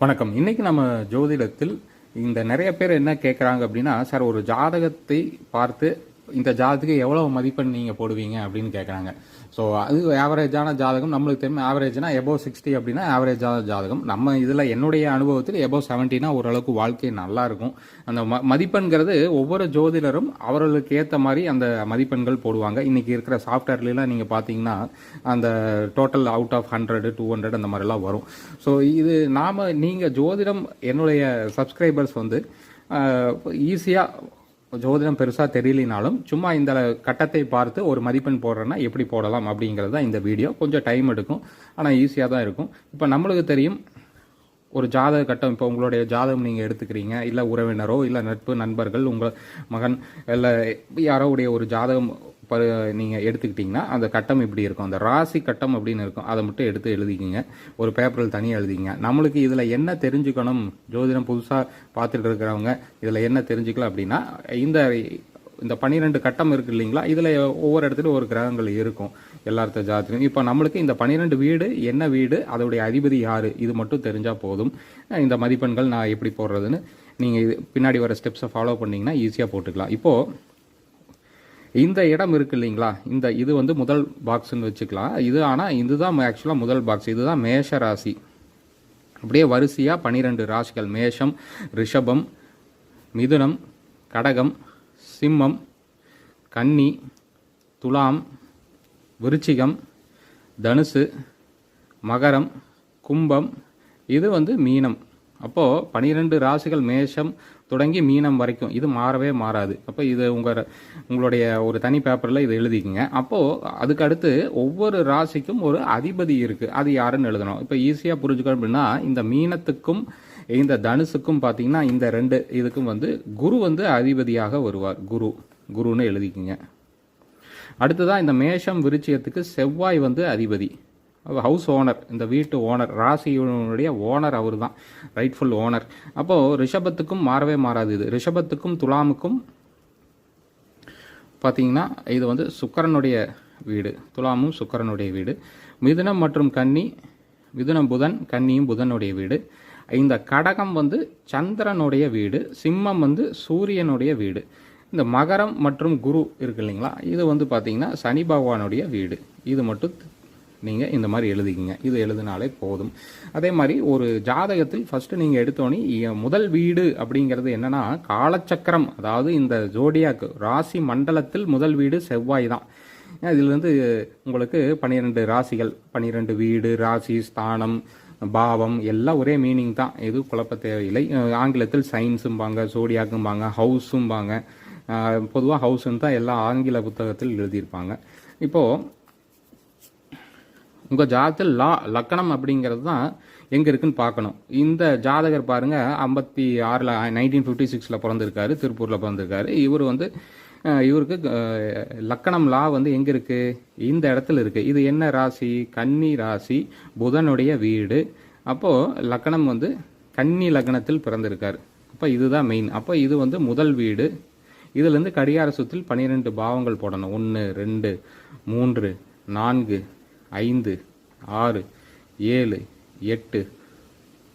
வணக்கம். இன்னைக்கு நம்ம ஜோதிடத்தில் இந்த நிறைய பேர் என்ன கேட்குறாங்க அப்படின்னா சார் ஒரு ஜாதகத்தை பார்த்து இந்த ஜாதகத்துக்கு எவ்வளவு மதிப்பெண் நீங்க போடுவீங்க அப்படின்னு கேட்குறாங்க ஸோ அது ஆவரேஜான ஜாதகம் நம்மளுக்கு தெரியும். ஆவரேஜ்னா எபோவ் சிக்ஸ்டி அப்படின்னா ஆவரேஜான ஜாதகம். நம்ம இதில் என்னுடைய அனுபவத்தில் எபோவ் செவன்ட்டினா ஓரளவுக்கு வாழ்க்கை நல்லாயிருக்கும் அந்த ம மதிப்பெண்கிறது ஒவ்வொரு ஜோதிடரும் அவர்களுக்கு ஏற்ற மாதிரி அந்த மதிப்பெண்கள் போடுவாங்க. இன்றைக்கி இருக்கிற சாஃப்ட்வேர்லாம் நீங்கள் பார்த்தீங்கன்னா அந்த total out of hundred two hundred அந்த மாதிரிலாம் வரும். ஸோ இது நாம் நீங்கள் ஜோதிடம் என்னுடைய சப்ஸ்கிரைபர்ஸ் வந்து ஈஸியாக ஜோதிடம் பெருசாக தெரியலினாலும் சும்மா இந்த கட்டத்தை பார்த்து ஒரு மதிப்பெண் போடுறேன்னா எப்படி போடலாம் அப்படிங்கிறது தான் இந்த வீடியோ. கொஞ்சம் டைம் எடுக்கும். ஆனால் ஈஸியாக தான் இருக்கும். இப்போ நம்மளுக்கு தெரியும் ஒரு ஜாதக கட்டம் இப்போ உங்களுடைய ஜாதகம் நீங்கள் எடுத்துக்கிறீங்க. இல்லை உறவினரோ இல்லை நட்பு நண்பர்கள் உங்கள் மகன் இல்லை யாரோ உடைய ஒரு ஜாதகம் ப நீங்கள் எடுத்துக்கிட்டிங்கன்னா அந்த கட்டம் இப்படி இருக்கும். அந்த ராசி கட்டம் அப்படின்னு இருக்கும். அதை மட்டும் எடுத்து எழுதிக்கிங்க. ஒரு பேப்பரில் தனியாக எழுதிங்க நம்மளுக்கு இதில் என்ன தெரிஞ்சுக்கணும்? ஜோதிடம் புதுசாக பார்த்துட்டு இருக்கிறவங்க இதில் என்ன தெரிஞ்சுக்கலாம் அப்படின்னா இந்த இந்த பன்னிரெண்டு கட்டம் இருக்கு இல்லைங்களா? இதில் ஒவ்வொரு இடத்துலையும் ஒரு கிரகங்கள் இருக்கும். எல்லாத்த ஜாதத்திலும். இப்போ நம்மளுக்கு இந்த பன்னிரெண்டு வீடு என்ன வீடு அதோடைய அதிபதி யார்? இது மட்டும் தெரிஞ்சால் போதும். இந்த மதிப்பெண்கள் நான் எப்படி போடுறதுன்னு நீங்கள் இது பின்னாடி வர ஸ்டெப்ஸை ஃபாலோ பண்ணிங்கன்னா ஈஸியாக போட்டுக்கலாம். இப்போது இந்த இடம் இருக்கு இல்லைங்களா? இந்த இது வந்து முதல் பாக்ஸ்னு வச்சுக்கலாம். இது ஆனால் இதுதான் ஆக்சுவலாக முதல் பாக்ஸ் இதுதான் மேஷ ராசி அப்படியே வரிசையாக பன்னிரெண்டு ராசிகள். மேஷம் ரிஷபம் மிதுனம் கடகம் சிம்மம் கன்னி துலாம் விருச்சிகம் தனுசு மகரம் கும்பம். இது வந்து மீனம். அப்போது பனிரெண்டு ராசிகள் மேஷம் தொடங்கி மீனம் வரைக்கும். இது மாறவே மாறாது. அப்போ இது உங்கள் உங்களுடைய ஒரு தனி பேப்பரில் இதை எழுதிக்கிங்க. அப்போது அதுக்கு அடுத்து ஒவ்வொரு ராசிக்கும் ஒரு அதிபதி இருக்குது அது யாருன்னு எழுதணும். இப்போ ஈஸியாக புரிஞ்சுக்கணும் அப்படின்னா இந்த மீனத்துக்கும் இந்த தனுசுக்கும் பார்த்தீங்கன்னா இந்த ரெண்டு இதுக்கும் வந்து குரு வந்து அதிபதியாக வருவார். குரு குருன்னு எழுதிக்கிங்க. அடுத்ததான் இந்த மேஷம் விருச்சியத்துக்கு செவ்வாய் வந்து அதிபதி. ஹவுஸ் ஓனர் இந்த வீட்டு ஓனர் ராசியினுடைய ஓனர் அவர் தான் ரைட்ஃபுல் ஓனர் அப்போது ரிஷபத்துக்கும் மாறவே மாறாது இது. ரிஷபத்துக்கும் துலாமுக்கும் பார்த்தீங்கன்னா இது வந்து சுக்கரனுடைய வீடு. துலாமும் சுக்கரனுடைய வீடு. மிதுனம் மற்றும் கன்னி மிதுனம் புதன் கன்னியும் புதனுடைய வீடு. இந்த கடகம் வந்து சந்திரனுடைய வீடு சிம்மம் வந்து சூரியனுடைய வீடு. இந்த மகரம் மற்றும் குரு இருக்கு இல்லைங்களா? இது வந்து பார்த்தீங்கன்னா சனி பகவானுடைய வீடு. இது மட்டும் நீங்கள் இந்த மாதிரி எழுதிக்கிங்க. இது எழுதினாலே போதும். அதே மாதிரி ஒரு ஜாதகத்தில் ஃபஸ்ட்டு நீங்கள் எடுத்தோன்னே முதல் வீடு அப்படிங்கிறது என்னென்னா காலச்சக்கரம். அதாவது இந்த ஜோடியாக்கு ராசி மண்டலத்தில் முதல் வீடு செவ்வாய் தான். இதில் வந்து உங்களுக்கு பன்னிரெண்டு ராசிகள் பன்னிரெண்டு வீடு ராசி ஸ்தானம் பாவம் எல்லாம் ஒரே மீனிங் தான். எதுவும் குழப்ப தேவையில்லை ஆங்கிலத்தில் சயின்ஸும்பாங்க ஜோடியாக்கும்பாங்க ஹவுஸும்பாங்க பொதுவாக ஹவுஸுன்னு தான் எல்லா ஆங்கில புத்தகத்தில் எழுதியிருப்பாங்க. இப்போது உங்கள் ஜாதகத்தில் லா லக்கணம் அப்படிங்கிறது தான் எங்கே இருக்குன்னு பார்க்கணும். இந்த ஜாதகர் பாருங்கள் ஐம்பத்தி ஆறில் நைன்டீன் ஃபிஃப்டி சிக்ஸில் பிறந்திருக்காரு திருப்பூரில் பிறந்திருக்காரு. இவர் வந்து இவருக்கு லக்கணம் லா வந்து எங்கே இருக்குது இந்த இடத்துல இருக்குது இது என்ன ராசி? கன்னி ராசி புதனுடைய வீடு. அப்போது லக்கணம் வந்து கன்னி லக்னத்தில் பிறந்திருக்கார். அப்போ இதுதான் மெயின் அப்போ இது வந்து முதல் வீடு. இதுலேருந்து கடிகார சுற்றில் பன்னிரெண்டு பாவங்கள் போடணும். ஒன்று ரெண்டு மூன்று நான்கு ஐந்து ஆறு ஏழு எட்டு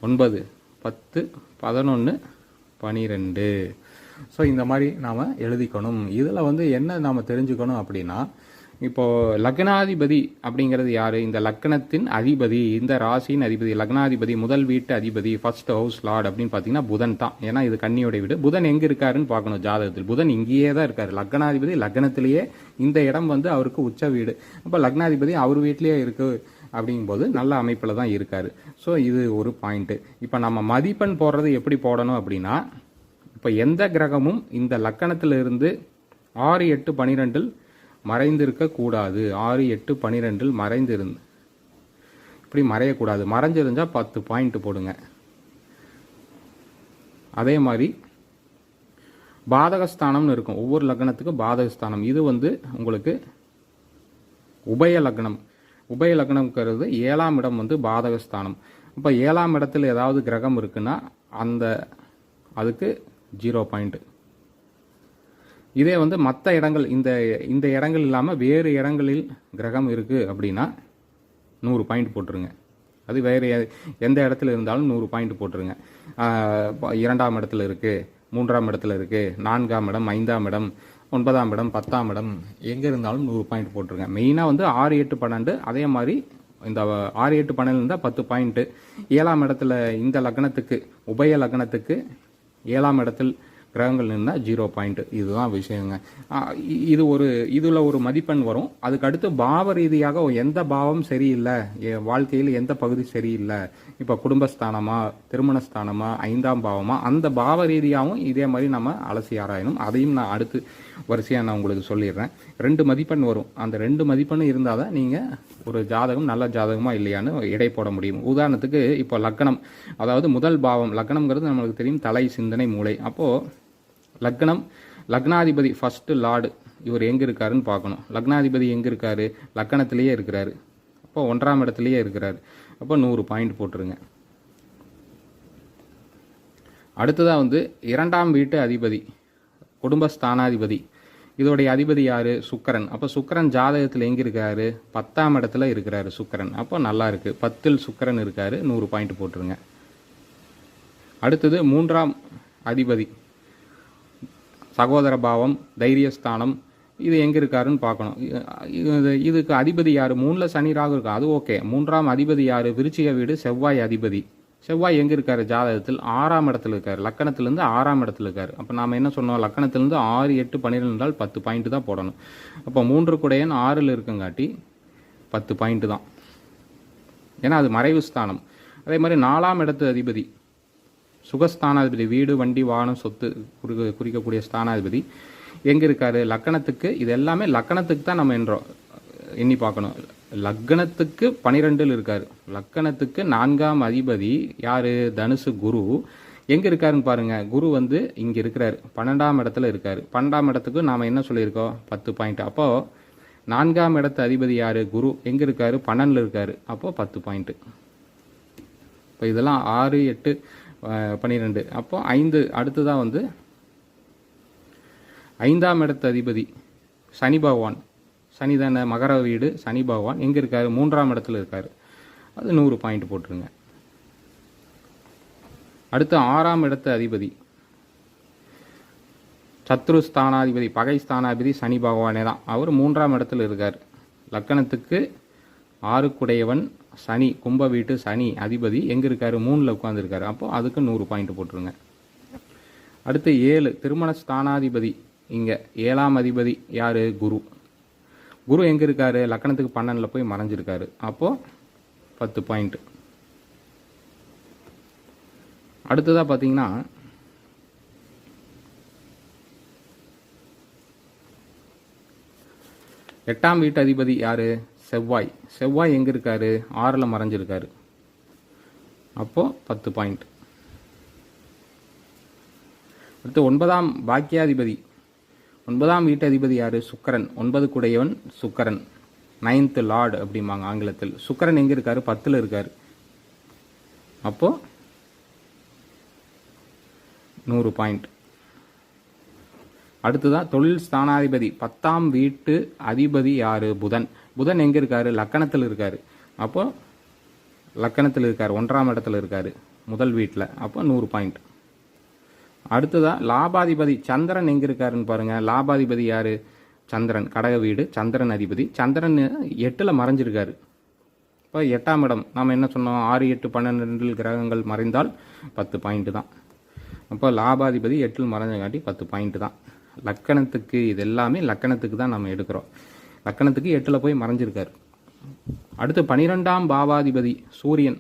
ஒன்பது பத்து பதினொன்று பனிரெண்டு. ஸோ இந்த மாதிரி நாம் எழுதிக்கணும். இதில் வந்து என்ன நாம் தெரிஞ்சுக்கணும் அப்படின்னா இப்போது லக்னாதிபதி அப்படிங்கிறது யார்? இந்த லக்னத்தின் அதிபதி இந்த ராசியின் அதிபதி லக்னாதிபதி முதல் வீட்டு அதிபதி ஃபர்ஸ்ட் ஹவுஸ் லார்ட் அப்படின்னு பார்த்தீங்கன்னா புதன் தான். ஏன்னா இது கன்னியோட வீடு. புதன் எங்கே இருக்காருன்னு பார்க்கணும் ஜாதகத்தில். புதன் இங்கேயே தான் இருக்கார். லக்னாதிபதி லக்னத்திலேயே இந்த இடம் வந்து அவருக்கு உச்ச வீடு. அப்போ லக்னாதிபதி அவர் வீட்டிலேயே இருக்குது அப்படிங்கும்போது நல்ல அமைப்பில் தான் இருக்கார். ஸோ இது ஒரு பாயிண்ட்டு இப்போ நம்ம மதிப்பெண் போடுறது எப்படி போடணும் அப்படின்னா இப்போ எந்த கிரகமும் இந்த லக்கணத்திலிருந்து ஆறு எட்டு பனிரெண்டில் மறைந்திருக்கக்கூடாது ஆறு எட்டு பனிரெண்டில் மறைந்திருந்து. இப்படி மறையக்கூடாது. மறைஞ்சிருந்தா பத்து பாயிண்ட் போடுங்க. அதே மாதிரி பாதகஸ்தானம்னு இருக்கும். ஒவ்வொரு லக்னத்துக்கும் பாதகஸ்தானம். இது வந்து உங்களுக்கு உபய லக்னம். உபய லக்னம்ங்கிறது ஏழாம் இடம் வந்து பாதகஸ்தானம். இப்போ ஏழாம் இடத்துல ஏதாவது கிரகம் இருக்குன்னா அந்த அதுக்கு ஜீரோ பாயிண்ட்டு இதே வந்து மற்ற இடங்கள் இந்த இந்த இடங்கள் இல்லாமல் வேறு இடங்களில் கிரகம் இருக்குது அப்படின்னா நூறு பாயிண்ட் போட்டுருங்க. அது வேறு எந்த இடத்துல இருந்தாலும் நூறு பாயிண்ட் போட்டுருங்க. இரண்டாம் இடத்துல இருக்குது மூன்றாம் இடத்துல இருக்குது நான்காம் இடம் ஐந்தாம் இடம் ஒன்பதாம் இடம் பத்தாம் இடம் எங்கே இருந்தாலும் நூறு பாயிண்ட் போட்டுருங்க. மெயினாக வந்து ஆறு எட்டு பன்னெண்டு அதே மாதிரி இந்த ஆறு எட்டு பன்னெண்டு இருந்தால் பத்து பாயிண்ட்டு ஏழாம் இடத்துல இந்த லக்னத்துக்கு உபய லக்னத்துக்கு ஏழாம் இடத்தில் கிரகங்கள் நின்னால் ஜீரோ பாயிண்ட். இதுதான் விஷயங்க. இது ஒரு இதில் ஒரு மதிப்பெண் வரும். அதுக்கு அடுத்து பாவ ரீதியாக எந்த பாவம் சரியில்லை? என் வாழ்க்கையில் எந்த பகுதி சரியில்லை? இப்போ குடும்பஸ்தானமா திருமணஸ்தானமா ஐந்தாம் பாவமா அந்த பாவ ரீதியாகவும் இதே மாதிரி நம்ம அலசி ஆராயணும். அதையும் நான் அடுத்து வரிசையாக நான் உங்களுக்கு சொல்லிடுறேன். ரெண்டு மதிப்பெண் வரும். அந்த ரெண்டு மதிப்பெண் இருந்தால் தான் நீங்கள் ஒரு ஜாதகம் நல்ல ஜாதகமா இல்லையான்னு எடை போட முடியும். உதாரணத்துக்கு இப்போ லக்கணம் அதாவது முதல் பாவம் லக்கணம்ங்கிறது நம்மளுக்கு தெரியும் தலை சிந்தனை மூளை. அப்போது லக்னம் லக்னாதிபதி ஃபஸ்ட்டு லார்டு இவர் எங்கே இருக்காருன்னு பார்க்கணும். லக்னாதிபதி எங்கே இருக்காரு லக்கணத்திலேயே இருக்கிறாரு. அப்போ ஒன்றாம் இடத்துலையே இருக்கிறாரு. அப்போ நூறு பாயிண்ட் போட்டுருங்க. அடுத்ததாக வந்து இரண்டாம் வீட்டு அதிபதி குடும்பஸ்தானாதிபதி. இதோடைய அதிபதி யார்? சுக்கரன். அப்போ சுக்கரன் ஜாதகத்தில் எங்கே இருக்காரு பத்தாம் இடத்துல இருக்கிறாரு சுக்கரன். அப்போ நல்லா இருக்குது பத்தில் சுக்கரன் இருக்காரு. நூறு பாயிண்ட் போட்டுருங்க. அடுத்தது மூன்றாம் அதிபதி. சகோதர பாவம் தைரியஸ்தானம் இது எங்கே இருக்காருன்னு பார்க்கணும். இது இதுக்கு அதிபதி யார்? மூணில் சனி ராகு அது ஓகே. மூன்றாம் அதிபதி யார்? விருச்சிக வீடு செவ்வாய் அதிபதி. செவ்வாய் எங்கே இருக்கார் ஜாதகத்தில் ஆறாம் இடத்துல இருக்கார். லக்கணத்திலேருந்து ஆறாம் இடத்துல இருக்கார். அப்போ நாம் என்ன சொன்னோம்? லக்கணத்திலேருந்து ஆறு எட்டு பன்னிரெண்டு இருந்தால் பத்து பாயிண்ட் தான் போடணும். அப்போ மூன்று குடையன் ஆறில் இருக்குங்காட்டி பத்து பாயிண்ட்டு தான். ஏன்னா அது மறைவு ஸ்தானம். அதே மாதிரி நாலாம் இடத்து அதிபதி. சுகஸ்தானாதிபதி வீடு வண்டி வாகனம் சொத்து குறிக்க குறிக்கக்கூடிய ஸ்தானாதிபதி. எங்கே இருக்காரு? லக்கணத்துக்கு இது எல்லாமே லக்கணத்துக்கு தான் நம்ம என்றோம் எண்ணி பார்க்கணும். லக்னத்துக்கு பனிரெண்டில் இருக்கார். லக்கணத்துக்கு நான்காம் அதிபதி யார்? தனுசு குரு. எங்கே இருக்காருன்னு பாருங்க. குரு வந்து இங்கே இருக்கிறாரு. பன்னெண்டாம் இடத்துல இருக்கார். பன்னெண்டாம் இடத்துக்கு நாம் என்ன சொல்லியிருக்கோம்? பத்து பாயிண்ட் அப்போது நான்காம் இடத்து அதிபதி யார்? குரு. எங்கே இருக்காரு? பன்னெண்டில் இருக்கார். அப்போது பத்து பாயிண்ட்டு இப்போ இதெல்லாம் ஆறு எட்டு பன்னிரெண்டு. அப்போ ஐந்து அடுத்ததான் வந்து ஐந்தாம் இடத்து அதிபதி சனி பகவான். சனி தானே மகர வீடு சனி பகவான். எங்கே இருக்காரு? மூன்றாம் இடத்துல இருக்காரு. அது நூறு பாயிண்ட் போட்டுருங்க. அடுத்து ஆறாம் இடத்து அதிபதி. சத்ரு ஸ்தானாதிபதி பகை ஸ்தானாதிபதி சனி பகவானே தான் அவர் மூன்றாம் இடத்துல இருக்கார். லக்கணத்துக்கு ஆறுக்குடையவன் சனி கும்ப வீட்டு சனி அதிபதி எங்கே இருக்காரு? மூணில் உட்காந்துருக்காரு அப்போ அதுக்கு நூறு பாயிண்ட் போட்டுருங்க. அடுத்து ஏழு திருமண ஸ்தானாதிபதி. இங்கே ஏழாம் அதிபதி யார்? குரு. குரு எங்கே இருக்காரு? லக்கணத்துக்கு பன்னெண்டில் போய் மறைஞ்சிருக்காரு. அப்போது பத்து பாயிண்ட் அடுத்ததாக பார்த்தீங்கன்னா எட்டாம் வீட்டு அதிபதி யாரு? செவ்வாய். செவ்வாய் எங்கே இருக்காரு ஆறில் மறைஞ்சிருக்காரு. அப்போது பத்து பாயிண்ட் அடுத்து ஒன்பதாம் பாக்கியாதிபதி. ஒன்பதாம் வீட்டு அதிபதி யார்? சுக்கரன். ஒன்பது குடையவன் சுக்கரன். நைன்த் லார்டு அப்படிம்பாங்க ஆங்கிலத்தில். சுக்கரன் எங்கே இருக்காரு பத்தில் இருக்கார். அப்போது நூறு பாயிண்ட் அடுத்ததான் தொழில் ஸ்தானாதிபதி. பத்தாம் வீட்டு அதிபதி யார்? புதன். புதன் எங்கே இருக்கார்? லக்கணத்தில் இருக்கார். அப்போது லக்கணத்தில் இருக்கார். ஒன்றாம் இடத்துல இருக்கார். முதல் வீட்டில் அப்போ நூறு பாயிண்ட். அடுத்ததாக லாபாதிபதி சந்திரன் எங்கே இருக்காருன்னு பாருங்கள் லாபாதிபதி யார்? சந்திரன். கடக வீடு. சந்திரன் அதிபதி. சந்திரன் எட்டில் மறைஞ்சிருக்காரு. இப்போ எட்டாம் இடம். நாம் என்ன சொன்னோம்? ஆறு எட்டு பன்னெண்டு கிரகங்கள் மறைந்தால் பத்து பாயிண்ட்டு தான். அப்போ லாபாதிபதி எட்டில் மறைஞ்சங்காட்டி பத்து பாயிண்ட்டு தான். லக்கணத்துக்கு இது எல்லாமே லக்கணத்துக்கு தான் நம்ம எடுக்கிறோம். லக்கணத்துக்கு எட்டில் போய் மறைஞ்சிருக்கார். அடுத்து பனிரெண்டாம் பாவாதிபதி சூரியன்.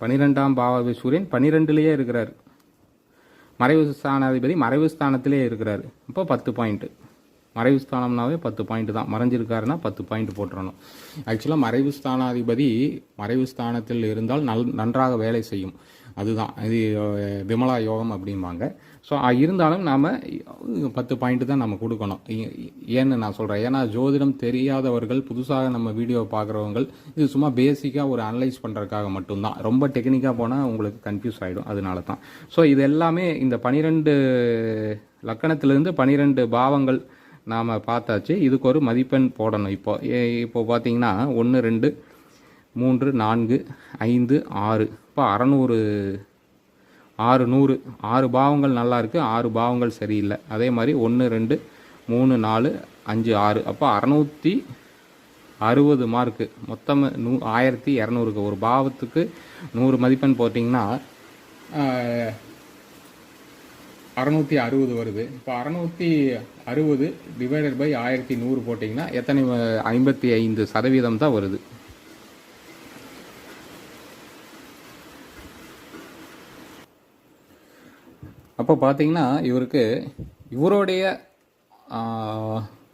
பனிரெண்டாம் பாவாதிபதி சூரியன் பனிரெண்டுலேயே இருக்கிறார். மறைவு ஸ்தானாதிபதி மறைவு ஸ்தானத்திலே இருக்கிறார். இப்போ பத்து பாயிண்ட்டு மறைவு ஸ்தானம்னாவே பத்து பாயிண்ட் தான். மறைஞ்சிருக்காருன்னா பத்து பாயிண்ட் போட்டுறணும். ஆக்சுவலாக மறைவு ஸ்தானாதிபதி மறைவு ஸ்தானத்தில் இருந்தால் நல் நன்றாக வேலை செய்யும். அதுதான். இது விமலா யோகம் அப்படிம்பாங்க. ஸோ இருந்தாலும் நாம் பத்து பாயிண்ட் தான் நம்ம கொடுக்கணும். ஏன்னு நான் சொல்கிறேன் ஏன்னா ஜோதிடம் தெரியாதவர்கள் புதுசாக நம்ம வீடியோ பார்க்குறவங்கள் இது சும்மா பேசிக்காக ஒரு அனலைஸ் பண்ணுறதுக்காக மட்டும்தான். ரொம்ப டெக்னிக்காக போனால் உங்களுக்கு கன்ஃபியூஸ் ஆகிடும் அதனால தான் ஸோ இது எல்லாமே இந்த பனிரெண்டு லக்கணத்திலிருந்து பனிரெண்டு பாவங்கள் நாம் பார்த்தாச்சு. இதுக்கு ஒரு மதிப்பெண் போடணும். இப்போ ஏ- இப்போ பார்த்தீங்கன்னா ஒன்று ரெண்டு மூன்று நான்கு ஐந்து ஆறு. இப்போ அறநூறு ஆறு நூறு. ஆறு பாவங்கள் நல்லா இருக்குது ஆறு பாவங்கள் சரியில்லை. அதே மாதிரி ஒன்று ரெண்டு மூணு நாலு அஞ்சு ஆறு. அப்போ அறநூற்றி அறுபது மார்க்கு மொத்தம் நூ ஆயிரத்தி இரநூறுக்கு. ஒரு பாவத்துக்கு நூறு மதிப்பெண் போட்டிங்கன்னா அறநூற்றி அறுபது வருது. இப்போ அறநூற்றி அறுபது டிவைடட் பை ஆயிரத்தி நூறு போட்டிங்கன்னா எத்தனை ஐம்பத்தி ஐந்து சதவீதம் தான் வருது. அப்போ பார்த்தீங்கன்னா இவருக்கு இவருடைய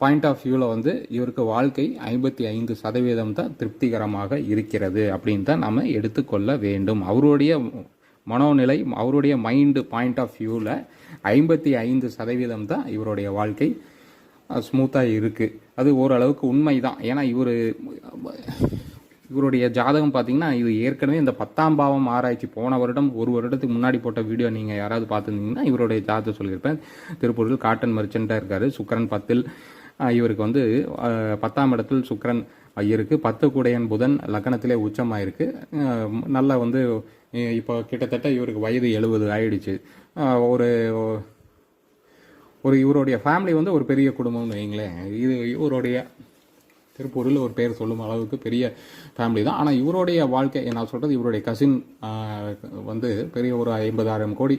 பாயிண்ட் ஆஃப் வியூவில் வந்து இவருக்கு வாழ்க்கை ஐம்பத்தி ஐந்து சதவீதம் தான் திருப்திகரமாக இருக்கிறது அப்படின்னு தான் நம்ம எடுத்துக்கொள்ள வேண்டும். அவருடைய மனோநிலை அவருடைய மைண்டு பாயிண்ட் ஆஃப் வியூவில் ஐம்பத்தி ஐந்து சதவீதம் தான் இவருடைய வாழ்க்கை ஸ்மூத்தாக இருக்குது அது ஓரளவுக்கு உண்மை தான் ஏன்னா இவர் இவருடைய ஜாதகம் பார்த்தீங்கன்னா இது ஏற்கனவே இந்த பத்தாம் பாவம் ஆராய்ச்சி போன வருடம் ஒரு வருடத்துக்கு முன்னாடி போட்ட வீடியோ நீங்கள் யாராவது பார்த்துருந்தீங்கன்னா இவருடைய ஜாதகம் சொல்லியிருப்பேன். திருப்பூரில் காட்டன் மர்ச்செண்ட்டாக இருக்கார். சுக்கரன் பத்தில் இவருக்கு வந்து பத்தாம் இடத்தில் சுக்கரன் ஐயருக்கு பத்து கூடையன் புதன் லக்கணத்திலே உச்சமாயிருக்கு. நல்லா வந்து இப்போ கிட்டத்தட்ட இவருக்கு வயது எழுபது ஆயிடுச்சு. ஒரு ஒரு இவருடைய ஃபேமிலி வந்து ஒரு பெரிய குடும்பம்னு வைங்களேன் இது இவருடைய திருப்பூரில் ஒரு பேர் சொல்லும் அளவுக்கு பெரிய ஃபேமிலி தான். ஆனால் இவருடைய வாழ்க்கை நான் சொல்கிறது இவருடைய கசின் வந்து பெரிய ஒரு ஐம்பதாயிரம் கோடி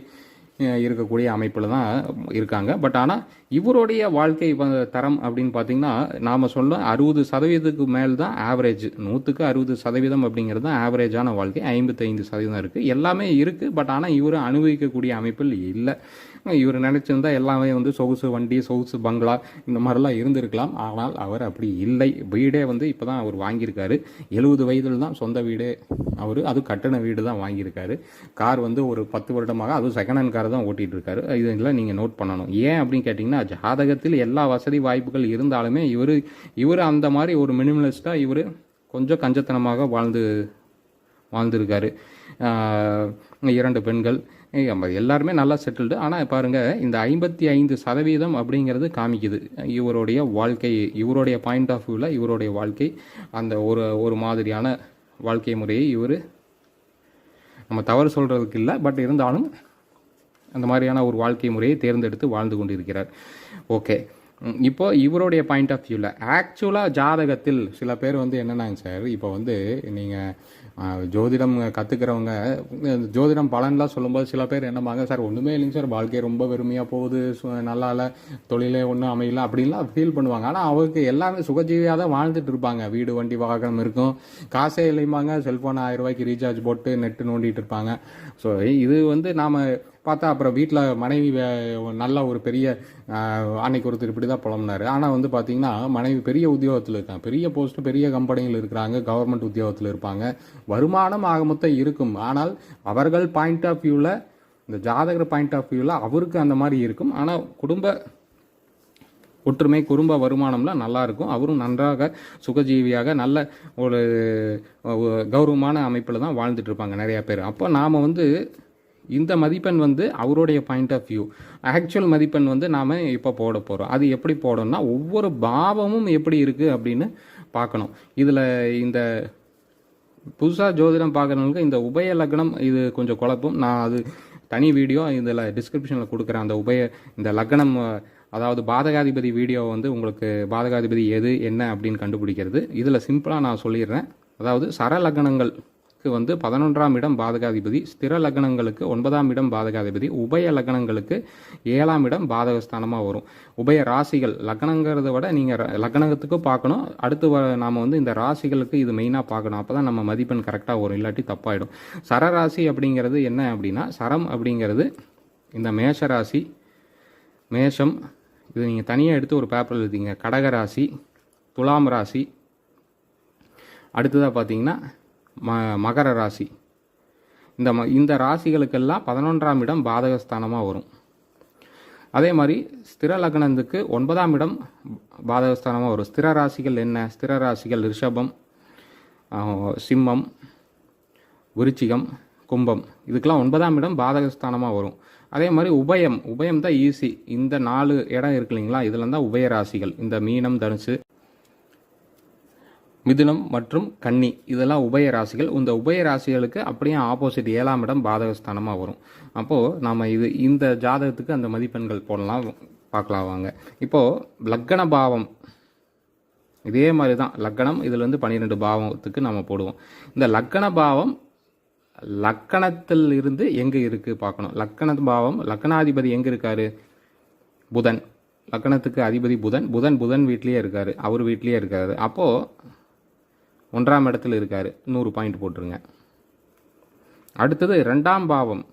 இருக்கக்கூடிய அமைப்பில் தான் இருக்காங்க. பட் ஆனால் இவருடைய வாழ்க்கை தரம் அப்படின்னு பார்த்தீங்கன்னா நாம் சொல்ல அறுபது சதவீதத்துக்கு மேல் தான் ஆவரேஜ் நூற்றுக்கு அறுபது சதவீதம் அப்படிங்கிறது தான் ஆவரேஜான வாழ்க்கை. ஐம்பத்தைந்து சதவீதம் இருக்குது எல்லாமே இருக்குது பட் ஆனால் இவர் அனுபவிக்கக்கூடிய அமைப்பில் இல்லை. இவர் நினச்சிருந்தா எல்லாமே வந்து சொகுசு வண்டி சொகுசு பங்களா இந்த மாதிரிலாம் இருந்திருக்கலாம். ஆனால் அவர் அப்படி இல்லை. வீடே வந்து இப்போ தான் அவர் வாங்கியிருக்காரு. எழுபது வயதில் தான் சொந்த வீடே அவர். அது கட்டண வீடு தான் வாங்கியிருக்காரு. கார் வந்து ஒரு பத்து வருடமாக அதுவும் செகண்ட் ஹேண்ட் கார் தான் ஓட்டிகிட்டு இருக்காரு இதெல்லாம் நீங்கள் நோட் பண்ணணும். ஏன் அப்படின்னு கேட்டிங்கன்னா ஜாதகத்தில் எல்லா வசதி வாய்ப்புகள் இருந்தாலுமே இவர் இவர் அந்த மாதிரி ஒரு மினிமலிஸ்ட்டாக இவர் கொஞ்சம் கஞ்சத்தனமாக வாழ்ந்து வாழ்ந்திருக்காரு. இரண்டு பெண்கள். நம்ம எல்லாருமே நல்லா செட்டில்டு ஆனால் பாருங்கள் இந்த ஐம்பத்தி ஐந்து சதவீதம் அப்படிங்கிறது காமிக்குது. இவருடைய வாழ்க்கை இவருடைய பாயிண்ட் ஆஃப் வியூவில் இவருடைய வாழ்க்கை அந்த ஒரு ஒரு மாதிரியான வாழ்க்கை முறையை இவர் நம்ம தவறு சொல்கிறதுக்கு இல்லை பட் இருந்தாலும் அந்த மாதிரியான ஒரு வாழ்க்கை முறையை தேர்ந்தெடுத்து வாழ்ந்து கொண்டிருக்கிறார். ஓகே இப்போ இவருடைய பாயிண்ட் ஆஃப் வியூவில் ஆக்சுவலாக ஜாதகத்தில் சில பேர் வந்து என்னென்னாங்க சார் இப்போ வந்து நீங்கள் ஜோதிடம் கற்றுக்கிறவங்க ஜோதிடம் பலன்லாம் சொல்லும்போது சில பேர் என்னமாங்க சார் ஒன்றுமே இல்லைங்க சார். வாழ்க்கை ரொம்ப வெறுமையாக போகுது. சு- நல்லா இல்லை. தொழிலே ஒன்றும் அமையல. அப்படின்லாம் ஃபீல் பண்ணுவாங்க. ஆனால் அவருக்கு எல்லாமே சுகஜீவியாக தான் வாழ்ந்துட்டு இருப்பாங்க. வீடு வண்டி வாகனம் இருக்கும். காசே இல்லைம்பாங்க. செல்ஃபோன் ஆயிரம் ரூபாய்க்கு ரீசார்ஜ் போட்டு நெட்டு நோண்டிட்டு இருப்பாங்க. ஸோ இது வந்து நாம் பார்த்தா அப்புறம் வீட்டில் மனைவி நல்ல ஒரு பெரிய அன்னைக்கு ஒருத்தர் இப்படி தான் புலம்புனார். ஆனால் வந்து பார்த்தீங்கன்னா மனைவி பெரிய உத்தியோகத்தில் இருக்காங்க. பெரிய போஸ்ட்டு பெரிய கம்பெனியில் இருக்கிறாங்க. கவர்மெண்ட் உத்தியோகத்தில் இருப்பாங்க. வருமானம் ஆக மொத்தம் இருக்கும். ஆனால் அவர்கள் பாயிண்ட் ஆஃப் வியூவில் இந்த ஜாதகர் பாயிண்ட் ஆஃப் வியூவில் அவருக்கு அந்த மாதிரி இருக்கும். ஆனால் குடும்ப ஒற்றுமை குடும்ப வருமானம்லாம் நல்லாயிருக்கும் அவரும் நன்றாக சுகஜீவியாக நல்ல ஒரு கௌரவமான அமைப்பில் தான் வாழ்ந்துட்டு இருப்பாங்க நிறையா பேர். அப்போ நாம் வந்து இந்த மதிப்பெண் வந்து அவருடைய பாயிண்ட் ஆஃப் வியூ ஆக்சுவல் மதிப்பெண் வந்து நாம் இப்போ போட போகிறோம் அது எப்படி போடணும்னா ஒவ்வொரு பாவமும் எப்படி இருக்குது அப்படின்னு பார்க்கணும். இதில் இந்த புதுசாக ஜோதிடம் பார்க்குறவங்களுக்கு இந்த உபய லக்னம் இது கொஞ்சம் குழப்பம். நான் அது தனி வீடியோ இதில் டிஸ்கிரிப்ஷனில் கொடுக்குறேன். அந்த உபய இந்த லக்னம் அதாவது பாதகாதிபதி வீடியோ வந்து உங்களுக்கு பாதகாதிபதி எது என்ன அப்படின்னு கண்டுபிடிக்கிறது. இதில் சிம்பிளாக நான் சொல்லிடுறேன். அதாவது சர லக்னங்களுக்கு வந்து பதினொன்றாம் இடம் பாதகாதிபதி ஸ்திர லக்னங்களுக்கு ஒன்பதாம் இடம் பாதகாதிபதி உபய லக்னங்களுக்கு ஏழாம் இடம் பாதகஸ்தானமாக வரும். உபய ராசிகள் லக்னங்கிறத விட நீங்கள் லக்னத்துக்கும் பார்க்கணும். அடுத்து வ நாம் வந்து இந்த ராசிகளுக்கு இது மெயினாக பார்க்கணும். அப்போ தான் நம்ம மதிப்பெண் கரெக்டாக வரும். இல்லாட்டி தப்பாயிடும். சரராசி அப்படிங்கிறது என்ன அப்படின்னா சரம் அப்படிங்கிறது இந்த மேஷ ராசி மேஷம் இது நீங்கள் தனியாக எடுத்து ஒரு பேப்பர் எழுதிங்க. கடக ராசி துலாம் ராசி. அடுத்ததாக பார்த்தீங்கன்னா ம மகர ராசி. இந்த ம இந்த ராசிகளுக்கெல்லாம் பதினொன்றாம் இடம் பாதகஸ்தானமாக வரும். அதே மாதிரி ஸ்திர லக்னத்துக்கு ஒன்பதாம் இடம் பாதகஸ்தானமாக வரும். ஸ்திர ராசிகள் என்ன? ஸ்திர ராசிகள் ரிஷபம் சிம்மம் விருச்சிகம் கும்பம். இதுக்கெல்லாம் ஒன்பதாம் இடம் பாதகஸ்தானமாக வரும். அதே மாதிரி உபயம். உபயம் தான் ஈஸி. இந்த நாலு இடம் இருக்கு இல்லைங்களா? இதில் தான் உபய ராசிகள். இந்த மீனம் தனுசு மிதுனம் மற்றும் கன்னி இதெல்லாம் உபய ராசிகள். இந்த உபய ராசிகளுக்கு அப்படியே ஆப்போசிட் ஏழாம் இடம் பாதகஸ்தானமாக வரும். அப்போது நாம் இது இந்த ஜாதகத்துக்கு அந்த மதிப்பெண்கள் போடலாம். பார்க்கலாம் வாங்க. இப்போது லக்கண பாவம். இதே மாதிரி தான் லக்கணம் இதில் வந்து பன்னிரெண்டு பாவத்துக்கு நம்ம போடுவோம். இந்த லக்கண பாவம் லக்கணத்தில் இருந்து எங்கே இருக்குது பார்க்கணும். லக்கண பாவம் லக்கணாதிபதி எங்கே இருக்காரு? புதன். லக்கணத்துக்கு அதிபதி புதன். புதன் புதன் வீட்லேயே இருக்கார். அவர் வீட்லேயே இருக்காரு. அப்போது ஒன்றாம் இடத்துல இருக்கார். நூறு பாயிண்ட் போட்டுருங்க. அடுத்தது ரெண்டாம் பாவம்.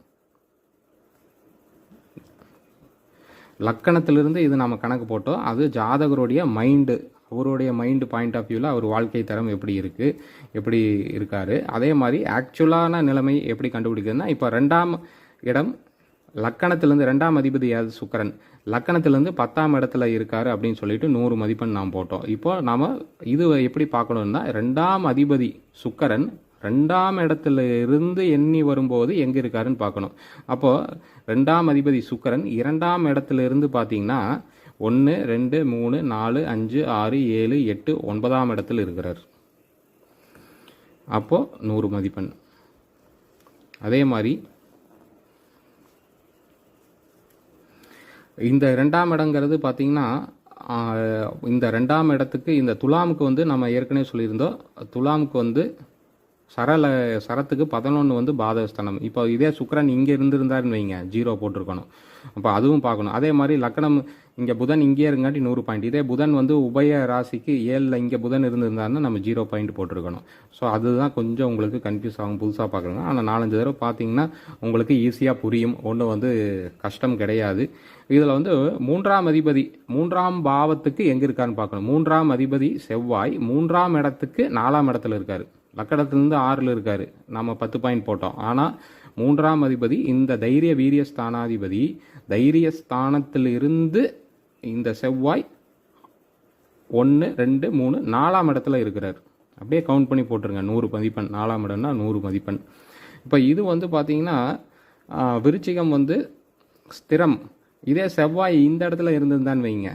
லக்கணத்திலிருந்து இது நம்ம கணக்கு போட்டோம். அது ஜாதகருடைய மைண்டு அவருடைய மைண்டு பாயிண்ட் ஆஃப் வியூவில் அவர் வாழ்க்கை தரம் எப்படி இருக்குது எப்படி இருக்கார். அதே மாதிரி ஆக்சுவலான நிலைமை எப்படி கண்டுபிடிக்கிறதுனா இப்போ ரெண்டாம் இடம் லக்கணத்திலேருந்து ரெண்டாம் அதிபதி யாரு சுக்கரன். லக்கணத்திலேருந்து பத்தாம் இடத்துல இருக்காரு அப்படின்னு சொல்லிட்டு நூறு மதிப்பெண் நாம் போட்டோம். இப்போ நாம் இது எப்படி பார்க்கணும்னா ரெண்டாம் அதிபதி சுக்கரன் ரெண்டாம் இடத்துல இருந்து எண்ணி வரும்போது எங்கே இருக்காருன்னு பார்க்கணும். அப்போது ரெண்டாம் அதிபதி சுக்கரன் இரண்டாம் இடத்துல இருந்து பார்த்தீங்கன்னா ஒன்று ரெண்டு மூணு நாலு அஞ்சு ஆறு ஏழு எட்டு ஒன்பதாம் இடத்துல இருக்கிறார். அப்போது நூறு மதிப்பெண். அதே மாதிரி இந்த ரெண்டாம் இடங்கிறது பார்த்தீங்கன்னா இந்த ரெண்டாம் இடத்துக்கு இந்த துலாமுக்கு வந்து நம்ம ஏற்கனவே சொல்லியிருந்தோம். துலாமுக்கு வந்து சரல சரத்துக்கு பதினொன்று வந்து பாதகஸ்தானம் இப்போ இதே சுக்கரன் இங்கே இருந்திருந்தாருன்னு வைங்க ஜீரோ போட்டிருக்கணும். அப்போ அதுவும் பார்க்கணும். அதே மாதிரி லக்கணம் இங்கே புதன் இங்கே இருங்காட்டி நூறு பாயிண்ட் இதே புதன் வந்து உபய ராசிக்கு ஏழில் இங்கே புதன் இருந்திருந்தாருன்னா நம்ம ஜீரோ பாயிண்ட் போட்டிருக்கணும். ஸோ அதுதான் கொஞ்சம் உங்களுக்கு கன்ஃபியூஸ் ஆகும் புதுசாக பார்க்குறங்க ஆனால் நாலஞ்சு தடவை பார்த்தீங்கன்னா உங்களுக்கு ஈஸியாக புரியும். ஒன்றும் வந்து கஷ்டம் கிடையாது. இதில் வந்து மூன்றாம் அதிபதி மூன்றாம் பாவத்துக்கு எங்கே இருக்கான்னு பார்க்கணும். மூன்றாம் அதிபதி செவ்வாய் மூன்றாம் இடத்துக்கு நாலாம் இடத்துல இருக்காரு. லக்கணத்திலிருந்து ஆறில் இருக்கார். நம்ம பத்து பாயிண்ட் போட்டோம். ஆனால் மூன்றாம் அதிபதி இந்த தைரிய வீரிய ஸ்தானாதிபதி தைரிய ஸ்தானத்தில் இருந்து இந்த செவ்வாய் ஒன்று ரெண்டு மூணு நாலாம் இடத்துல இருக்கிறார். அப்படியே கவுண்ட் பண்ணி போட்டுருங்க. நூறு மதிப்பெண். நாலாம் இடம்னா நூறு மதிப்பெண். இப்போ இது வந்து பார்த்தீங்கன்னா விருச்சிகம் வந்து ஸ்திரம். இதே செவ்வாய் இந்த இடத்துல இருந்திருந்தான்னு வைங்க.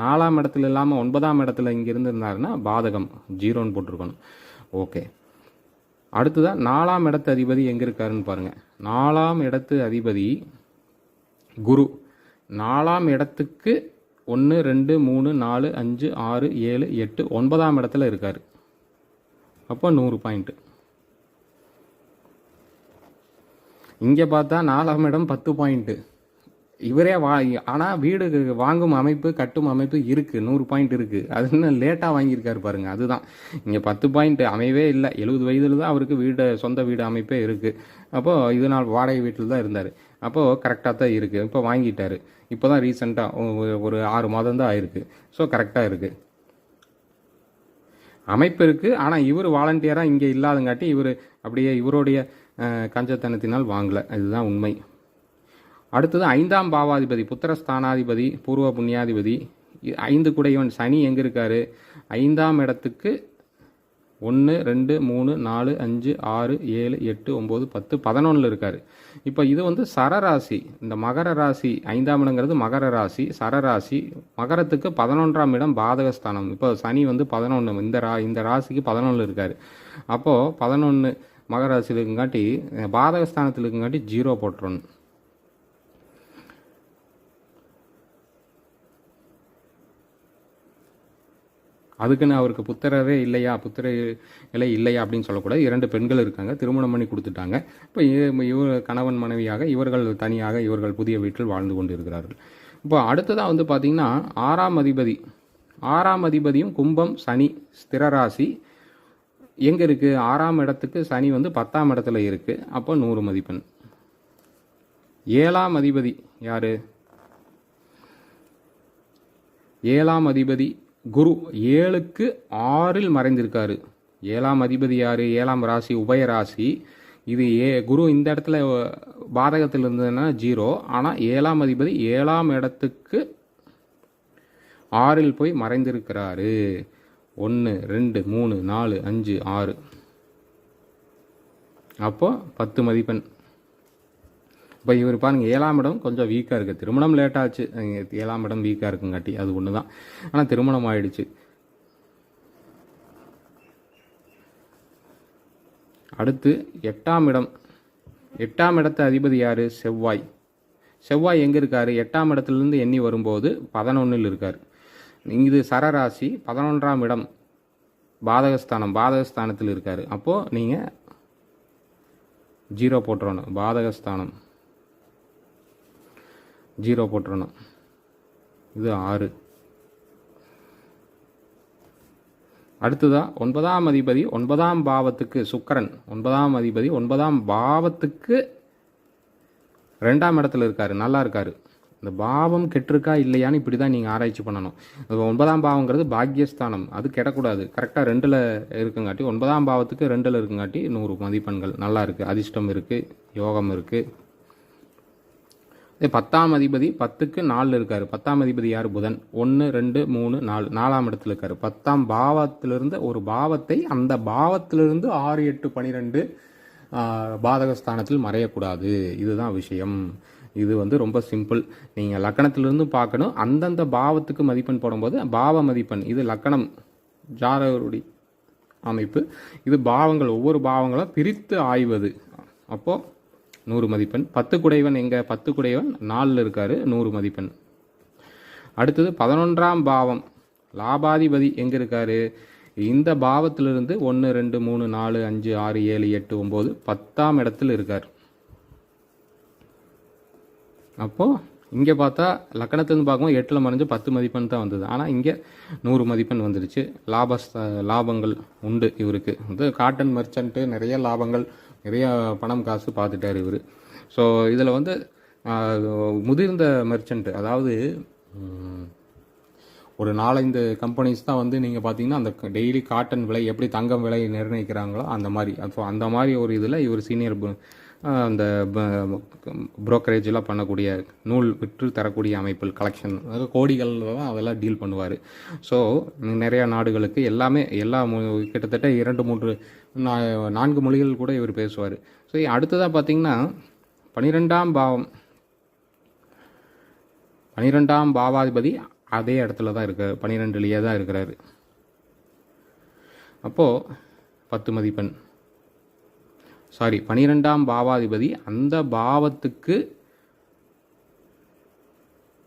நாலாம் இடத்துல இல்லாமல் ஒன்பதாம் இடத்துல இங்கே இருந்திருந்தாருன்னா பாதகம். ஜீரோன்னு போட்டிருக்கணும். ஓகே. அடுத்ததான் நாலாம் இடத்து அதிபதி எங்கே இருக்காருன்னு பாருங்கள் நாலாம் இடத்து அதிபதி குரு. நாலாம் இடத்துக்கு ஒன்று ரெண்டு மூணு நாலு அஞ்சு ஆறு ஏழு எட்டு ஒன்பதாம் இடத்துல இருக்கார். அப்போ நூறு பாயிண்ட்டு இங்கே பார்த்தா நாலாம் இடம் பத்து பாயிண்ட்டு இவரே வா ஆனால் வீடு வாங்கும் அமைப்பு கட்டும் அமைப்பு இருக்குது நூறு பாயிண்ட் இருக்குது அது இன்னும் லேட்டாக வாங்கியிருக்காரு பாருங்கள் அதுதான். இங்கே பத்து பாயிண்ட் அமையவே இல்லை. எழுபது வயதில் தான் அவருக்கு வீடு சொந்த வீடு அமைப்பே இருக்குது அப்போது இது நாள் வாடகை வீட்டில் தான் இருந்தார். அப்போது கரெக்டாக தான் இருக்குது இப்போ வாங்கிட்டார். இப்போ தான் ரீசெண்டாக ஒரு ஆறு மாதம் தான் ஆயிருக்கு. ஸோ கரெக்டாக இருக்குது அமைப்பு இருக்குது ஆனால் இவர் வாலண்டியராக இங்கே இல்லாதங்காட்டி இவர் அப்படியே இவருடைய கஞ்சத்தனத்தினால் வாங்கலை. இதுதான் உண்மை. அடுத்தது ஐந்தாம் பாவாதிபதி புத்திரஸ்தானாதிபதி பூர்வ புண்ணியாதிபதி. ஐந்து குடையவன் சனி எங்கே இருக்காரு? ஐந்தாம் இடத்துக்கு ஒன்று ரெண்டு மூணு நாலு அஞ்சு ஆறு ஏழு எட்டு ஒம்பது பத்து பதினொன்றில் இருக்கார். இப்போ இது வந்து சரராசி இந்த மகர ராசி ஐந்தாம் இடங்கிறது மகர ராசி சரராசி மகரத்துக்கு பதினொன்றாம் இடம் பாதகஸ்தானம். இப்போ சனி வந்து பதினொன்று இந்த ரா இந்த ராசிக்கு பதினொன்றில் இருக்கார். அப்போது பதினொன்று மகர ராசியில் இருக்குங்காட்டி பாதகஸ்தானத்தில் இருக்குங்காட்டி ஜீரோ போட்டுறணும். அதுக்குன்னு அவருக்கு புத்திரவே இல்லையா புத்திர இலை இல்லையா அப்படின்னு சொல்லக்கூடாது. இரண்டு பெண்கள் இருக்காங்க திருமணம் பண்ணி கொடுத்துட்டாங்க. இப்போ இவர் கணவன் மனைவியாக இவர்கள் தனியாக இவர்கள் புதிய வீட்டில் வாழ்ந்து கொண்டு இருக்கிறார்கள் இப்போ அடுத்ததாக வந்து பார்த்தீங்கன்னா ஆறாம் அதிபதி. ஆறாம் அதிபதியும் கும்பம் சனி ஸ்திரராசி. எங்கே இருக்குது ஆறாம் இடத்துக்கு சனி வந்து பத்தாம் இடத்துல இருக்குது அப்போ நூறு மதிப்பெண். ஏழாம் அதிபதி யார்? ஏழாம் அதிபதி குரு ஏழுக்கு ஆறில் மறைந்திருக்காரு. ஏழாம் அதிபதி யார்? ஏழாம் ராசி உபய ராசி. இது ஏ குரு இந்த இடத்துல பாதகத்தில் இருந்ததுன்னா ஜீரோ. ஆனால் ஏழாம் அதிபதி ஏழாம் இடத்துக்கு ஆறில் போய் மறைந்திருக்கிறாரு. ஒன்று ரெண்டு மூணு நாலு அஞ்சு ஆறு. அப்போ பத்து மதிப்பெண். இப்போ இவர் பாருங்க ஏழாம் இடம் கொஞ்சம் வீக்காக இருக்குது திருமணம் லேட் ஆச்சு. ஏழாம் இடம் வீக்காக இருக்குங்காட்டி அது ஒன்று தான் ஆனால் திருமணம் ஆயிடுச்சு. அடுத்து எட்டாம் இடம். எட்டாம் இடத்து அதிபதி யார்? செவ்வாய். செவ்வாய் எங்கே இருக்கார்? எட்டாம் இடத்துலேருந்து எண்ணி வரும்போது பதினொன்றில் இருக்கார். இது சரராசி பதினொன்றாம் இடம். பாதகஸ்தானம் பாதகஸ்தானத்தில் இருக்கார். அப்போது நீங்கள் ஜீரோ போட்டுறணும். பாதகஸ்தானம். ஜீரோ போட்டுறணும். இது ஆறு. அடுத்ததாக ஒன்பதாம் அதிபதி ஒன்பதாம் பாவத்துக்கு சுக்கரன். ஒன்பதாம் அதிபதி ஒன்பதாம் பாவத்துக்கு ரெண்டாம் இடத்துல இருக்காரு நல்லா இருக்காரு. இந்த பாவம் கெட்டிருக்கா இல்லையான்னு இப்படி தான் நீங்கள் ஆராய்ச்சி பண்ணணும். ஒன்பதாம் பாவங்கிறது பாக்யஸ்தானம் அது கெடக்கூடாது. கரெக்டாக ரெண்டில் இருக்குங்காட்டி ஒன்பதாம் பாவத்துக்கு ரெண்டில் இருக்குங்காட்டி நூறு மதிப்பெண்கள். நல்லா இருக்குது அதிர்ஷ்டம் இருக்குது யோகம் இருக்குது பத்தாம் அதிபதி பத்துக்கு நாலில் இருக்காரு. பத்தாம் அதிபதி யார்? புதன். ஒன்று ரெண்டு மூணு நாலு. நாலாம் இடத்துல இருக்காரு. பத்தாம் பாவத்திலிருந்து ஒரு பாவத்தை அந்த பாவத்திலிருந்து ஆறு எட்டு பனிரெண்டு பாதகஸ்தானத்தில் மறையக்கூடாது. இதுதான் விஷயம். இது வந்து ரொம்ப சிம்பிள். நீங்கள் லக்கணத்திலிருந்து பார்க்கணும். அந்தந்த பாவத்துக்கு மதிப்பெண் போடும்போது பாவ மதிப்பெண். இது லக்கணம். ஜாதகருடைய அமைப்பு. இது பாவங்கள். ஒவ்வொரு பாவங்களும் பிரித்து ஆய்வது. அப்போது நூறு மதிப்பெண். பத்து குடைவன் எங்கே? பத்து குடைவன் நாலில் இருக்காரு நூறு மதிப்பெண். அடுத்தது பதினொன்றாம் பாவம். லாபாதிபதி எங்கே இருக்காரு? இந்த பாவத்திலிருந்து ஒன்று ரெண்டு மூணு நாலு அஞ்சு ஆறு ஏழு எட்டு ஒம்பது பத்தாம் இடத்துல இருக்கார். அப்போது இங்கே பார்த்தா லக்கணத்துலேருந்து பார்க்கும்போது எட்டில் மறைஞ்சு பத்து மதிப்பெண் தான் வந்தது. ஆனால் இங்கே நூறு மதிப்பெண் வந்துருச்சு. லாபஸ்த லாபங்கள் உண்டு இவருக்கு. வந்து காட்டன் மர்ச்சன்ட்டு நிறைய லாபங்கள் நிறையா பணம் காசு பார்த்துட்டார் இவர். ஸோ இதில் வந்து முதிர்ந்த மெர்ச்சன்ட் அதாவது ஒரு நாலஞ்சு கம்பெனிஸ் தான் வந்து நீங்கள் பார்த்தீங்கன்னா அந்த டெய்லி காட்டன் விலை எப்படி தங்கம் விலை நிர்ணயிக்கிறாங்களோ அந்த மாதிரி. ஸோ அந்த மாதிரி ஒரு இதில் இவர் சீனியர் அந்த புரோக்கரேஜெலாம் பண்ணக்கூடிய நூல் விற்று தரக்கூடிய அமைப்பில் கலெக்ஷன் அதாவது கோடிகளில் தான் அதெல்லாம் டீல் பண்ணுவார். ஸோ நிறையா நாடுகளுக்கு எல்லாமே எல்லா கிட்டத்தட்ட இரண்டு மூன்று நான்கு மொழிகள் கூட இவர் பேசுவார். ஸோ அடுத்ததாக பார்த்தீங்கன்னா பனிரெண்டாம் பாவம் பனிரெண்டாம் பாவாதிபதி அதே இடத்துல தான் இருக்கார் பனிரெண்டுலேயே தான் இருக்கிறாரு. அப்போது பத்து மதிப்பெண். சாரி பனிரெண்டாம் பாவாதிபதி அந்த பாவத்துக்கு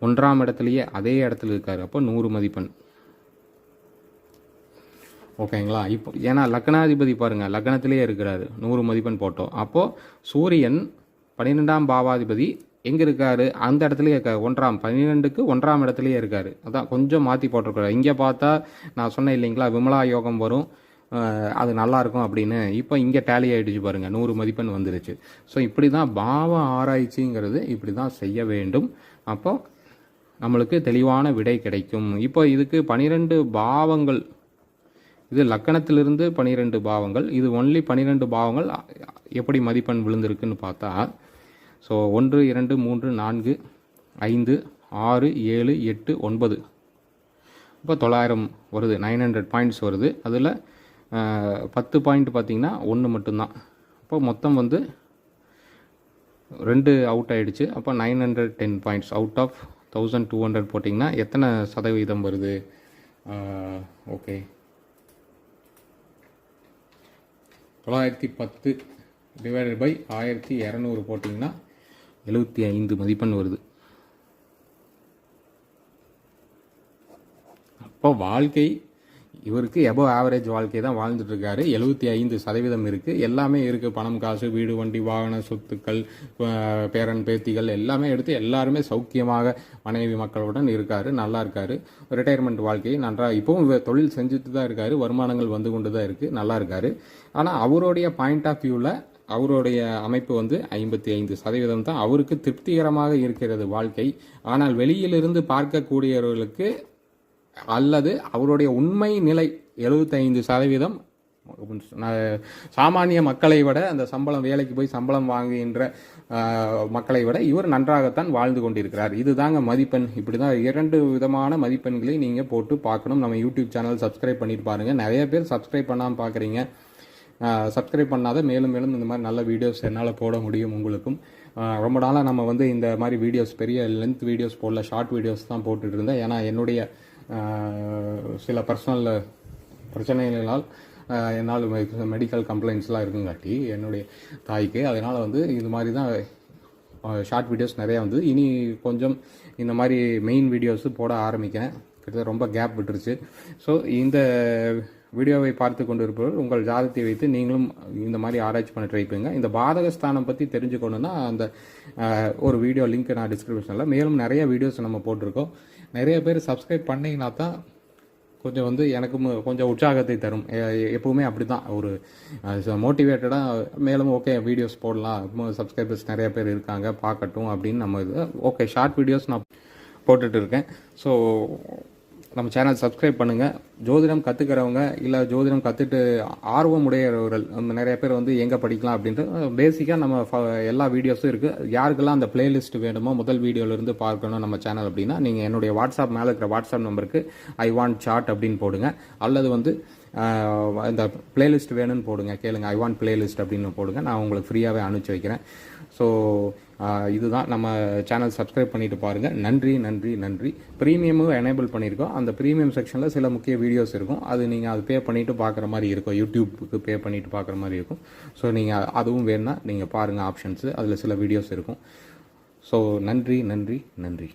ஒன்றாம் இடத்துலையே அதே இடத்துல இருக்கார். அப்போ நூறு மதிப்பெண். ஓகேங்களா? இப்போ ஏன்னா லக்னாதிபதி பாருங்கள் லக்னத்திலேயே இருக்கிறாரு. நூறு மதிப்பெண் போட்டோம். அப்போது சூரியன் பன்னிரெண்டாம் பாவாதிபதி எங்கே இருக்காரு? அந்த இடத்துலயே இருக்காரு. ஒன்றாம் பன்னிரெண்டுக்கு ஒன்றாம் இடத்துலயே இருக்காரு. அதான் கொஞ்சம் மாற்றி போட்டிருக்காரு இங்கே பார்த்தா நான் சொன்னேன் இல்லைங்களா விமலா யோகம் வரும். அது நல்லாயிருக்கும் அப்படின்னு இப்போ இங்கே டேலி ஆகிடுச்சு பாருங்கள் நூறு மதிப்பெண் வந்துருச்சு. ஸோ இப்படி தான் பாவ ஆராய்ச்சிங்கிறது இப்படி தான் செய்ய வேண்டும். அப்போ நம்மளுக்கு தெளிவான விடை கிடைக்கும். இப்போ இதுக்கு பனிரெண்டு பாவங்கள் இது லக்கணத்திலிருந்து பனிரெண்டு பாவங்கள் இது ஒன்லி பனிரெண்டு பாவங்கள் எப்படி மதிப்பெண் விழுந்திருக்குன்னு பார்த்தா ஸோ ஒன்று இரண்டு மூன்று நான்கு ஐந்து ஆறு ஏழு எட்டு ஒன்பது. இப்போ தொள்ளாயிரம் வருது நைன் ஹண்ட்ரட் பாயிண்ட்ஸ் வருது. அதில் பத்து பாயிண்ட் பார்த்திங்கன்னா ஒன்று மட்டும்தான். அப்போ மொத்தம் வந்து ரெண்டு அவுட் ஆகிடுச்சு அப்போ nine hundred ten points out of thousand two hundred போட்டிங்கன்னா எத்தனை சதவீதம் வருது? ஓகே தொள்ளாயிரத்தி பத்து டிவைடட் பை ஆயிரத்தி இரநூறு போட்டிங்கன்னா எழுபத்தி ஐந்து மதிப்பெண் வருது. அப்போ வாழ்க்கை இவருக்கு எபோ ஆவரேஜ் வாழ்க்கை தான் வாழ்ந்துட்டுருக்காரு. எழுபத்தி ஐந்து சதவீதம் இருக்குது எல்லாமே இருக்குது பணம் காசு வீடு வண்டி வாகன சொத்துக்கள் பேரன் பேத்திகள் எல்லாமே எடுத்து எல்லாருமே சௌக்கியமாக மனைவி மக்களுடன் இருக்காரு. நல்லா இருக்காரு. ரிட்டையர்மெண்ட் வாழ்க்கையை நன்றாக இப்போவும் தொழில் செஞ்சுட்டு தான் இருக்காரு. வருமானங்கள் வந்து கொண்டு தான் இருக்குது நல்லா இருக்காரு. ஆனால் அவருடைய பாயிண்ட் ஆஃப் வியூவில் அவருடைய அமைப்பு வந்து ஐம்பத்தி ஐந்து சதவீதம் தான் அவருக்கு திருப்திகரமாக இருக்கிறது வாழ்க்கை. ஆனால் வெளியிலிருந்து பார்க்கக்கூடியவர்களுக்கு அல்லது அவருடைய உண்மை நிலை எழுபத்தைந்து சதவீதம் சாமானிய மக்களை விட அந்த சம்பளம் வேலைக்கு போய் சம்பளம் வாங்குகின்ற மக்களை விட இவர் நன்றாகத்தான் வாழ்ந்து கொண்டிருக்கிறார். இதுதாங்க மதிப்பெண். இப்படி தான் இரண்டு விதமான மதிப்பெண்களை நீங்கள் போட்டு பார்க்கணும். நம்ம யூடியூப் சேனல் சப்ஸ்கிரைப் பண்ணிட்டு பாருங்கள் நிறைய பேர் சப்ஸ்கிரைப் பண்ணாமல் பார்க்குறீங்க சப்ஸ்கிரைப் பண்ணாத மேலும் மேலும் இந்த மாதிரி நல்ல வீடியோஸ் என்னால் போட முடியும் உங்களுக்கும். ரொம்ப நாளாக நம்ம வந்து இந்த மாதிரி வீடியோஸ் பெரிய லென்த் வீடியோஸ் போடல ஷார்ட் வீடியோஸ் தான் போட்டுட்டு இருந்தேன். ஏன்னா என்னுடைய சில பர்சனல் பிரச்சனைகளால் என்னால் மெடிக்கல் கம்ப்ளைண்ட்ஸ்லாம் இருக்குங்காட்டி என்னுடைய தாய்க்கு. அதனால் வந்து இது மாதிரி தான் ஷார்ட் வீடியோஸ் நிறையா வந்து. இனி கொஞ்சம் இந்த மாதிரி மெயின் வீடியோஸு போட ஆரம்பிக்கிறேன். கிட்டத்தட்ட ரொம்ப கேப் விட்டுருச்சு. ஸோ இந்த வீடியோவை பார்த்து கொண்டு இருப்பவர் உங்கள் ஜாதத்தை வைத்து நீங்களும் இந்த மாதிரி ஆராய்ச்சி பண்ண ட்ரை பண்ணுங்க. இந்த பாதகஸ்தானம் பற்றி தெரிஞ்சுக்கணுன்னா அந்த ஒரு வீடியோ லிங்க் நான் டிஸ்கிரிப்ஷனில் மேலும் நிறைய வீடியோஸ் நம்ம போட்டிருக்கோம். நிறைய பேர் சப்ஸ்கிரைப் பண்ணிங்கன்னா தான் கொஞ்சம் வந்து எனக்கும் கொஞ்சம் உற்சாகத்தை தரும். எ- எப்பவுமே அப்படி தான் ஒரு மோட்டிவேட்டடாக மேலும் ஓகே வீடியோஸ் போடலாம். சப்ஸ்கிரைபர்ஸ் நிறைய பேர் இருக்காங்க பார்க்கட்டும் அப்படின்னு நம்ம இது ஓகே ஷார்ட் வீடியோஸ் நான் போட்டுட்டு இருக்கேன். ஸோ நம்ம சேனல் சப்ஸ்கிரைப் பண்ணுங்கள் ஜோதிடம் கற்றுக்கிறவங்க இல்லை ஜோதிடம் கற்றுட்டு ஆர்வம் உடையவர்கள் அந்த நிறைய பேர் வந்து எங்கே படிக்கலாம் அப்படின்ட்டு பேசிக்காக நம்ம ஃப- எல்லா வீடியோஸும் இருக்குது யாருக்கெல்லாம் அந்த பிளேலிஸ்ட் வேணுமோ முதல் வீடியோலேருந்து பார்க்கணும் நம்ம சேனல் அப்படின்னா நீங்கள் என்னுடைய வாட்ஸ்அப் மேலே இருக்கிற வாட்ஸ்அப் நம்பருக்கு ஐ வாண்ட் சார்ட் அப்படின்னு போடுங்க. அல்லது வந்து இந்த பிளேலிஸ்ட் வேணும்னு போடுங்க. கேளுங்க ஐ வாண்ட் பிளேலிஸ்ட் அப்படின்னு போடுங்க. நான் உங்களுக்கு ஃப்ரீயாகவே அனுப்பிச்சி வைக்கிறேன். ஸோ இதுதான் நம்ம சேனல் சப்ஸ்கிரைப் பண்ணிட்டு பாருங்கள் நன்றி நன்றி நன்றி. ப்ரீமியமும் எனேபிள் பண்ணியிருக்கோம் அந்த ப்ரீமியம் செக்ஷனில் சில முக்கிய வீடியோஸ் இருக்கும். அது நீங்கள் அது பே பண்ணிவிட்டு பார்க்குற மாதிரி இருக்கும். யூடியூப்புக்கு பே பண்ணிவிட்டு பார்க்குற மாதிரி இருக்கும். ஸோ நீங்கள் அதுவும் வேணும்னா நீங்கள் பாருங்கள் ஆப்ஷன்ஸு அதில் சில வீடியோஸ் இருக்கும். ஸோ நன்றி நன்றி நன்றி.